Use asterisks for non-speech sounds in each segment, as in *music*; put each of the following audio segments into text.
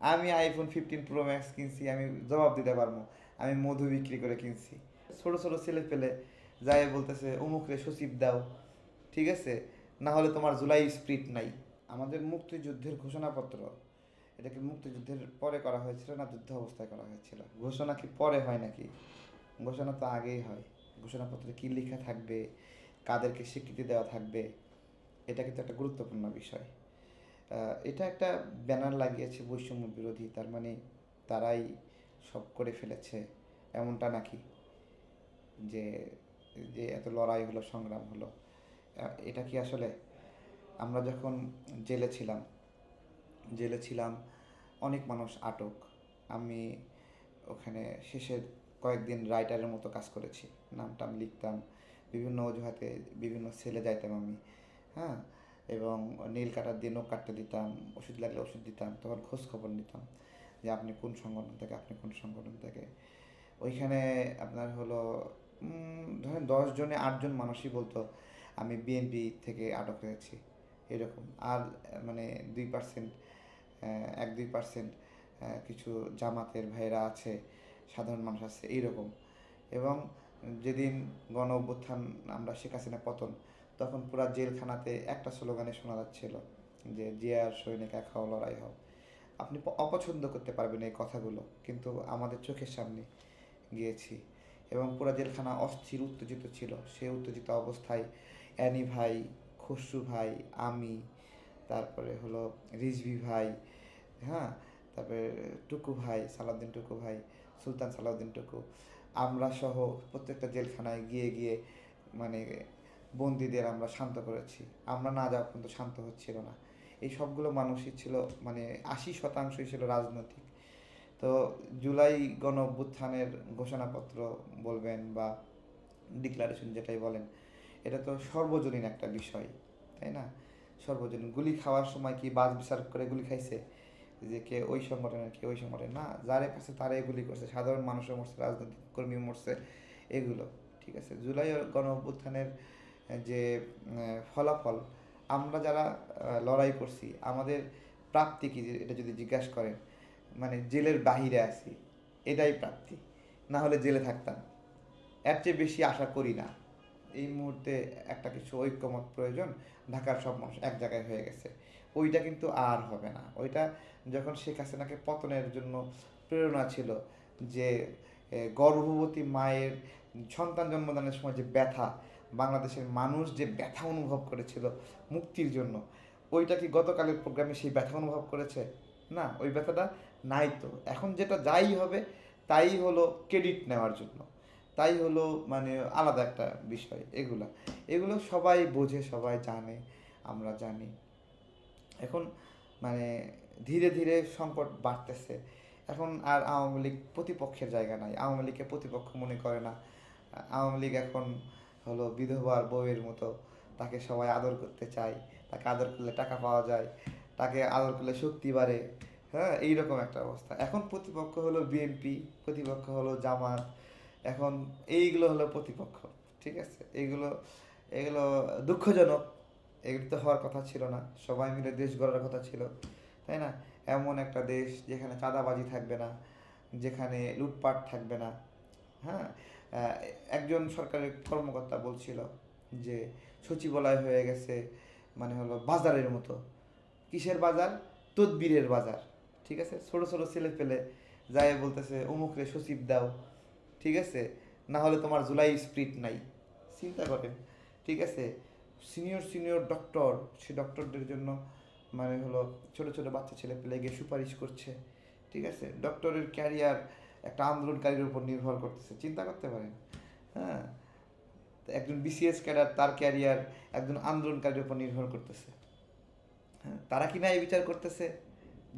আমি iPhone fifteen pro max কিনছি, আমি জবাব দিতে পারব। আমি মধু বিক্রি করে কিনছি। ছোট ছোট ছেলে পেলে যাই বলতেছে অমুক রে সচিব দাও। ঠিক আছে? না হলে তোমার জুলাই স্প্রিট নাই। আমাদের মুক্তিযুদ্ধের ঘোষণাপত্র। এটা কি মুক্তিযুদ্ধের পরে করা হয়েছিল না, যুদ্ধ অবস্থায় করা হয়েছিল? ঘোষণা কি পরে হয় নাকি? ঘোষণা তো আগেই হয়। ঘোষণাপত্রে কী লেখা থাকবে? কাদেরকে স্বীকৃতি দেওয়া থাকবে? এটা কিন্তু একটা গুরুত্বপূর্ণ বিষয়। এটা একটা ব্যানার লাগিয়েছে বৈষম্য বিরোধী, তার মানে তারাই সব করে ফেলেছে, এমনটা নাকি? যে যে এত লড়াই হলো, সংগ্রাম হলো। এটা কি আসলে আমরা যখন জেলে ছিলাম জেলে ছিলাম, অনেক মানুষ আটক। আমি ওখানে শেষের কয়েকদিন রাইটারের মতো কাজ করেছি। নাম টাম লিখতাম, বিভিন্ন অজুহাতে বিভিন্ন সেলে যাইতাম আমি। হ্যাঁ? এবং নীল কাটার দিয়ে নখ কাটতে দিতাম, ওষুধ লাগলে ওষুধ দিতাম, তখন খোঁজ খবর নিতাম যে আপনি কোন সংগঠন থেকে, আপনি কোন সংগঠন থেকে। ওইখানে আপনার হলো ধরেন দশ জনে আটজন মানুষই বলতো, আমি বিএনপি থেকে আটক হয়েছি। এরকম। আর মানে দুই পার্সেন্ট এক দুই পার্সেন্ট কিছু জামাতের ভাইয়েরা আছে, সাধারণ মানুষ আছে, এইরকম। এবং যেদিন গণ অভ্যুত্থান, আমরা শেখ হাসিনা পতন তখন পুরা জেলখানাতে একটা স্লোগানে শোনা যাচ্ছিল যে জিয়ার সৈনিক, এক হও, লড়াই হও। আপনি অপছন্দ করতে পারবেন এই কথাগুলো, কিন্তু আমাদের চোখের সামনে গিয়েছি এবং পুরা জেলখানা অস্থির, উত্তেজিত ছিল। সে উত্তেজিত অবস্থায় অ্যানি ভাই, খসরু ভাই, আমি, তারপরে হলো রিজভি ভাই হ্যাঁ? তারপরে টুকু ভাই, সালাউদ্দিন টুকু ভাই, সুলতান সালাউদ্দিন টুকু, আমরা সহ প্রত্যেকটা জেলখানায় গিয়ে গিয়ে মানে বন্দীদের আমরা শান্ত করেছি। আমরা না যাওয়া পর্যন্ত শান্ত হচ্ছিল না। এই সবগুলো মানুষই ছিল মানে আশি শতাংশই ছিল রাজনৈতিক। তো জুলাই গণ অভ্যুত্থানের ঘোষণাপত্র বলবেন বা ডিক্লারেশন যেটাই বলেন, এটা তো সর্বজনীন একটা বিষয়, তাই না? সর্বজনীন। গুলি খাওয়ার সময় কি বাজ বিচার করে গুলি খাইছে? যে কে ওই সংগঠনের, কে ওই সংগঠনের? না, যারে কাছে তারাই গুলি করছে। সাধারণ মানুষের মরছে, রাজনৈতিক কর্মী মরছে, এগুলো, ঠিক আছে? জুলাই গণ অভ্যুত্থানের যে ফলাফল আমরা যারা লড়াই করছি, আমাদের প্রাপ্তি কি এটা যদি জিজ্ঞাসা করেন মানে জেলের বাহিরে আছি, এটাই প্রাপ্তি, না হলে জেলে থাকতাম। এর চেয়ে বেশি আশা করি না। এই মুহূর্তে একটা কিছু ঐক্যমত প্রয়োজন, ঢাকার সব মানুষ এক জায়গায় হয়ে গেছে। ওইটা কিন্তু আর হবে না। ওইটা যখন শেখ হাসিনাকে পতনের জন্য প্রেরণা ছিল যে গর্ভবতী মায়ের সন্তান জন্মদানের সময় যে ব্যথা বাংলাদেশের মানুষ যে ব্যথা অনুভব করেছিল মুক্তির জন্য, ওইটা কি গতকালের প্রোগ্রামে সেই ব্যথা অনুভব করেছে? না, ওই ব্যথাটা নাই তো। এখন যেটা যাই হবে, তাই হলো ক্রেডিট নেওয়ার জন্য। তাই হলো মানে আলাদা একটা বিষয় এগুলা। এগুলো সবাই বোঝে, সবাই জানে, আমরা জানি। এখন মানে ধীরে ধীরে সংকট বাড়তেছে। এখন আর আওয়ামী লীগ প্রতিপক্ষের জায়গা নাই। আওয়ামী লীগকে প্রতিপক্ষ মনে করে না। আওয়ামী লীগ এখন হলো বিধবার বউয়ের মতো। তাকে সবাই আদর করতে চায়। তাকে আদর করলে টাকা পাওয়া যায়। তাকে আদর করলে শক্তি বাড়ে। হ্যাঁ এইরকম একটা অবস্থা। এখন প্রতিপক্ষ হলো বিএনপি প্রতিপক্ষ হলো জামাত। এখন এইগুলো হলো প্রতিপক্ষ, ঠিক আছে? এইগুলো, এগুলো দুঃখজনক। এগুলো তো হওয়ার কথা ছিল না। সবাই মিলে দেশ গড়ার কথা ছিল, তাই না? এমন একটা দেশ যেখানে চাঁদাবাজি থাকবে না, যেখানে লুটপাট থাকবে না। হ্যাঁ একজন সরকারের কর্মকর্তা বলছিল যে সচিবালয় হয়ে গেছে মানে হলো বাজারের মতো। কিসের বাজার? তদবিরের বাজার। ঠিক আছে? ছোট ছোট ছেলে পেলে যায় বলতেছে, অমুক রে সচিব দাও। ঠিক আছে? না হলে তোমার জুলাই স্প্রিট নাই। চিন্তা করেন। ঠিক আছে? সিনিয়র সিনিয়র ডক্টর, সে ডক্টরদের জন্য মানে হলো ছোট ছোট বাচ্চা ছেলে পেলে গিয়ে সুপারিশ করছে। ঠিক আছে? ডক্টরের ক্যারিয়ার একটা আন্দোলনকারীর উপর নির্ভর করতেছে। চিন্তা করতে পারেন। হ্যাঁ? একজন বিসিএস ক্যাডার তার ক্যারিয়ার একজন আন্দোলনকারীর উপর নির্ভর করতেছে। হ্যাঁ? তারা কি না এই বিচার করতেছে?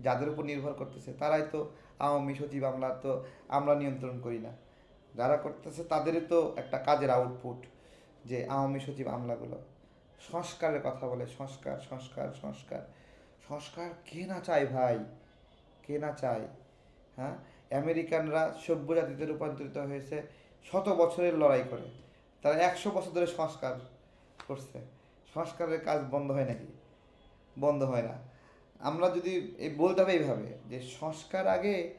যাদের উপর নির্ভর করতেছে। তারাই তো আওয়ামী সচিব, আমরা তো, আমরা নিয়ন্ত্রণ করি না। যারা করতেছে তাদেরই তো একটা কাজের আউটপুট যে আওয়ামী সচিব আমলাগুলো। সংস্কারের কথা বলে, সংস্কার সংস্কার সংস্কার। সংস্কার কে না চায় ভাই? কে না চায়? হ্যাঁ? আমেরিকানরা সভ্য জাতিতে রূপান্তরিত হয়েছে শত বছরের লড়াই করে। তারা একশো বছর ধরে সংস্কার করছে। সংস্কারের কাজ বন্ধ হয় নাকি? বন্ধ হয় না। আমরা যদি বলতে হবে এইভাবে যে সংস্কার আগে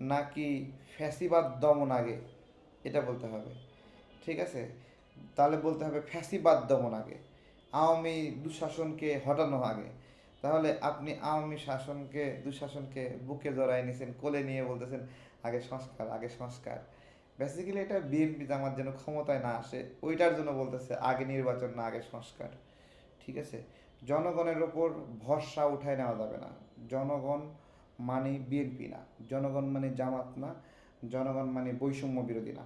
নাকি ফ্যাসিবাদ দমন আগে? এটা বলতে হবে। ঠিক আছে? তাহলে বলতে হবে ফ্যাসিবাদ দমন আগে। আওয়ামী দুঃশাসনকে হটানো আগে। তাহলে আপনি আওয়ামী শাসনকে, দুঃশাসনকে বুকে জড়াই নিয়েছেন কোলে নিয়ে বলতেছেন, আগে সংস্কার আগে সংস্কার। বেসিক্যালি এটা বিএনপি জামাত যেন ক্ষমতায় না আসে, ওইটার জন্য বলতেছে, আগে নির্বাচন না, আগে সংস্কার। ঠিক আছে? জনগণের ওপর ভরসা উঠায় নেওয়া যাবে না। জনগণ মানে বিএনপি না, জনগণ মানে জামাত না, জনগণ মানে বৈষম্য বিরোধী না।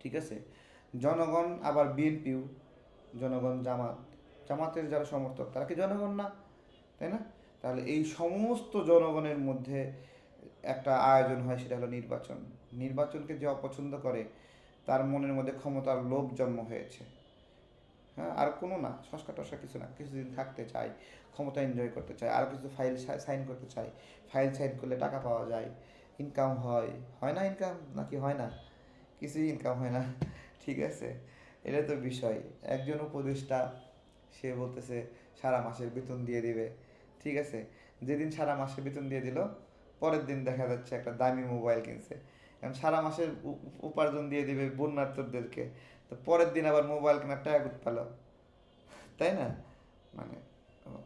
ঠিক আছে? জনগণ আবার বিএনপিও জনগণ জামাত। জামাতের যারা সমর্থক, তারা কি জনগণ না? তাই না? তাহলে এই সমস্ত জনগণের মধ্যে একটা আয়োজন হয়, সেটা হলো নির্বাচন। নির্বাচনকে যে অপছন্দ করে, তার মনের মধ্যে ক্ষমতার লোভ জন্ম হয়েছে। হ্যাঁ আর কোনো না, সংস্কার টস্কার কিছু না। কিছুদিন থাকতে চাই, ক্ষমতা এনজয় করতে চাই, আর কিছু ফাইল সাইন করতে চাই। ফাইল সাইন করলে টাকা পাওয়া যায় ইনকাম হয়। হয় না ইনকাম নাকি হয় না? কিছুই ইনকাম হয় না। *laughs* ঠিক আছে? এটা তো বিষয়। একজন উপদেষ্টা, সে বলতেছে, সারা মাসের বেতন দিয়ে দিবে। ঠিক আছে? যেদিন সারা মাসের বেতন দিয়ে দিল, পরের দিন দেখা যাচ্ছে একটা দামি মোবাইল কিনছে। এখন সারা মাসের উপার্জন দিয়ে দিবে বন্যার্থদেরকে। তো পরের দিন আবার মোবাইল কেনার টাকা কোথা পেল? তাই না? মানে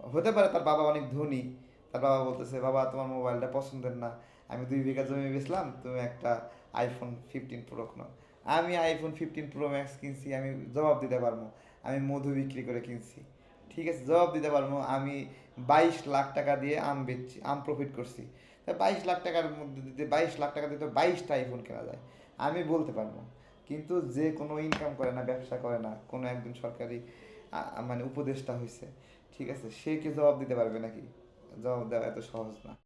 হতে পারে তার বাবা অনেক ধনী। তার বাবা বলতেছে, বাবা, তোমার মোবাইলটা পছন্দের না। আমি দুই বিঘা জমি বেচলাম, তুমি একটা আইফোন ফিফটিন প্রো নাও আমি আইফোন ফিফটিন প্রো ম্যাক্স কিনছি, আমি জবাব দিতে পারব। আমি মধু বিক্রি করে কিনছি। ঠিক আছে, জবাব দিতে পারব, আমি বাইশ লাখ টাকা দিয়ে আম বেচছি, আম প্রফিট করছি। তা বাইশ লাখ টাকার মধ্যে দিতে, বাইশ লাখ টাকা দিয়ে তো বাইশটা আইফোন কেনা যায়, আমি বলতে পারব। কিন্তু যে কোনো ইনকাম করে না, ব্যবসা করে না, কোনো একজন সরকারি মানে উপদেষ্টা হয়েছে ঠিক আছে, সে কি জবাব দিতে পারবে নাকি? জবাব দেওয়া এত সহজ না।